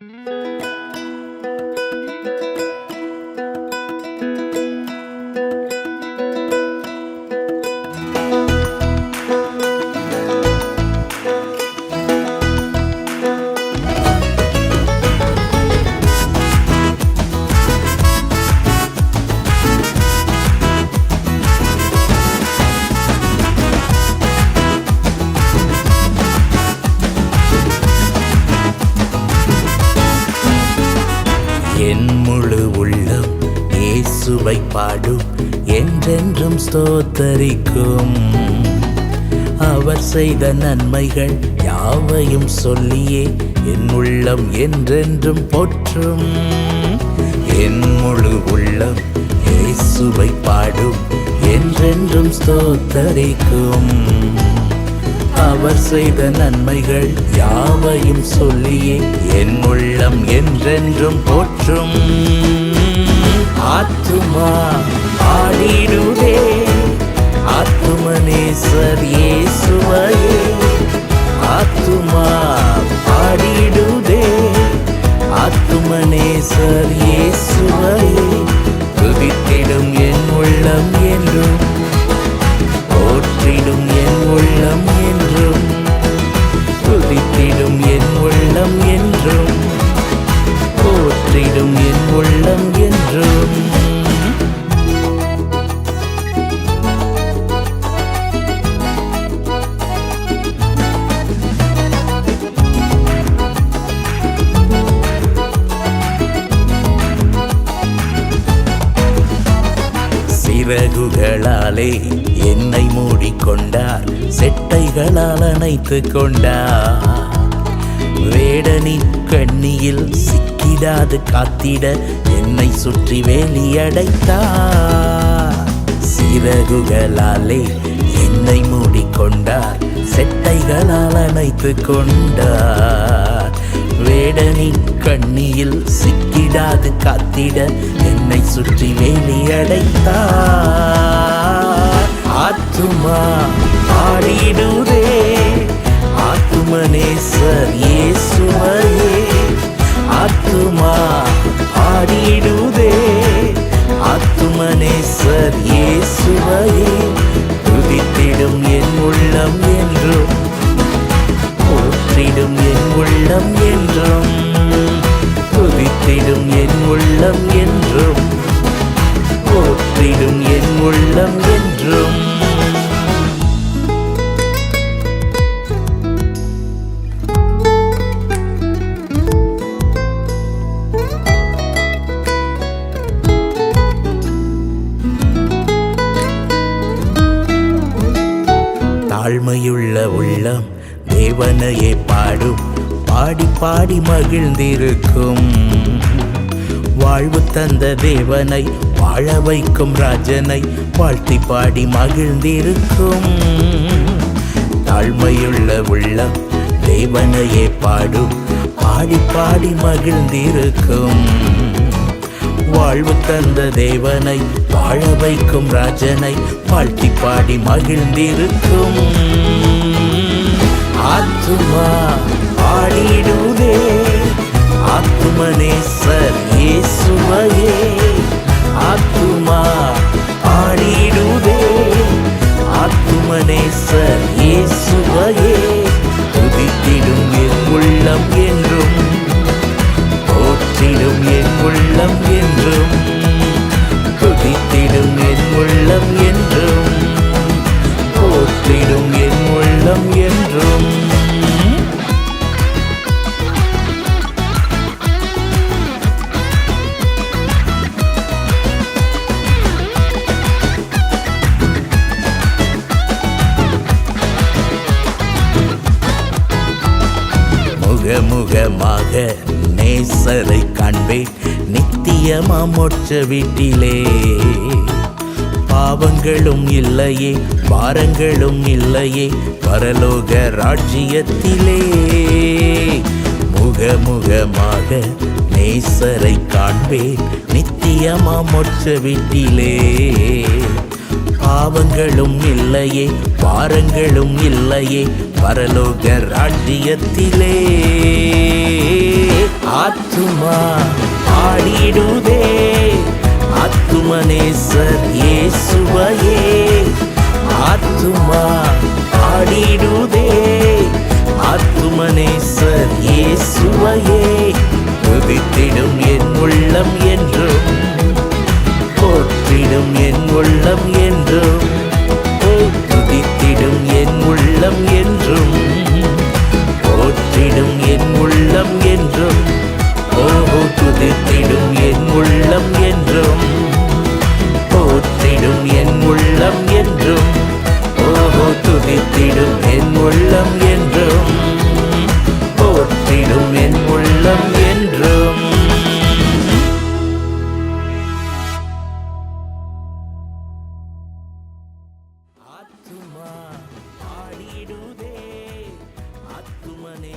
Música என் முழு உள்ளம் இயேசுவை பாடும் என்றென்றும் ஸ்தோத்தரிக்கும். அவர் செய்த நன்மைகள் யாவையும் சொல்லியே என் உள்ளம் என்றென்றும் போற்றும். என் முழு உள்ளம் இயேசுவை பாடும் என்றென்றும் ஸ்தோத்தரிக்கும். அவர் செய்த நன்மைகள் யாவையும் சொல்லியே என் உள்ளம் என்றென்றும் போற்றும். ஆத்துமா ஆடிடும் சிறகுகளாலே என்னை மூடிக்கொண்டார் செட்டைகளால் அணைத்து கொண்டார். வேடனின் கண்ணியில் சிக்கிடாது காத்திட என்னை சுற்றி வேலியடைத்தார். சிறகுகளாலே என்னை மூடிக்கொண்டார் செட்டைகளால் அணைத்து கொண்டார். வேடனின் கண்ணியில் சிக்கிடாது காத்திட என்னை சுற்றி வேலியடைத்தார். ஆத்துமா ஆடிடுதே ஆத்துமனேசர் இயேசுவையே. ஆத்துமா ஆடிடுதே ஆத்துமனேசர் இயேசுவையே. துதித்திடும் என் உள்ளம் என்றும் போற்றிடும் என் உள்ளம் என்றும் துதித்திடும் என் உள்ளம் என்றும் போற்றிடும் என் உள்ளம் தாழ்மையுள்ள உள்ளம் தேவனையே பாடும். பாடி பாடி மகிழ்ந்திருக்கும். வாழ்வு தந்த தேவனை வாழ வைக்கும் ராஜனை வாழ்த்தி பாடி மகிழ்ந்திருக்கும். தாழ்மையுள்ள உள்ளம் தேவனையே பாடும். பாடி பாடி மகிழ்ந்திருக்கும். வாழ்வு தந்த தேவனை வாழ வைக்கும் ராஜனை வாழ்த்தி பாடி மகிழ்ந்திருக்கும். ஆத்துமா பாடிடுதே. ஆத்துமனேசர் இயேசுவையே. உள்ளம் என்றும் குதித்திடும் என் உள்ளம் என்றும் போற்றிடும் என் உள்ளம் என்றும். முகமுகமாக நேசரை காண்பேன். நித்தியமா மொற்ற வீட்டிலே. பாவங்களும் இல்லையே பாரங்களும் இல்லையே பரலோக ராஜ்யத்திலே. முகமுகமாக நேசரை காண்பேன் நித்தியமா மொற்ற வீட்டிலே. பாவங்களும் இல்லையே பாரங்களும் இல்லையே பரலோக ராஜ்யத்திலே. ஆத்துமா ஆத்துமனேசர் இயேசுவையே. ஆத்துமா ஆடிடுதே. ஆத்துமனேசர் இயேசுவையே. துதித்திடும் என் உள்ளம் என்றும் போற்றிடும் என் உள்ளம் என்றும். என்றும். ஆத்துமா ஆடிடுதே. ஆத்துமனே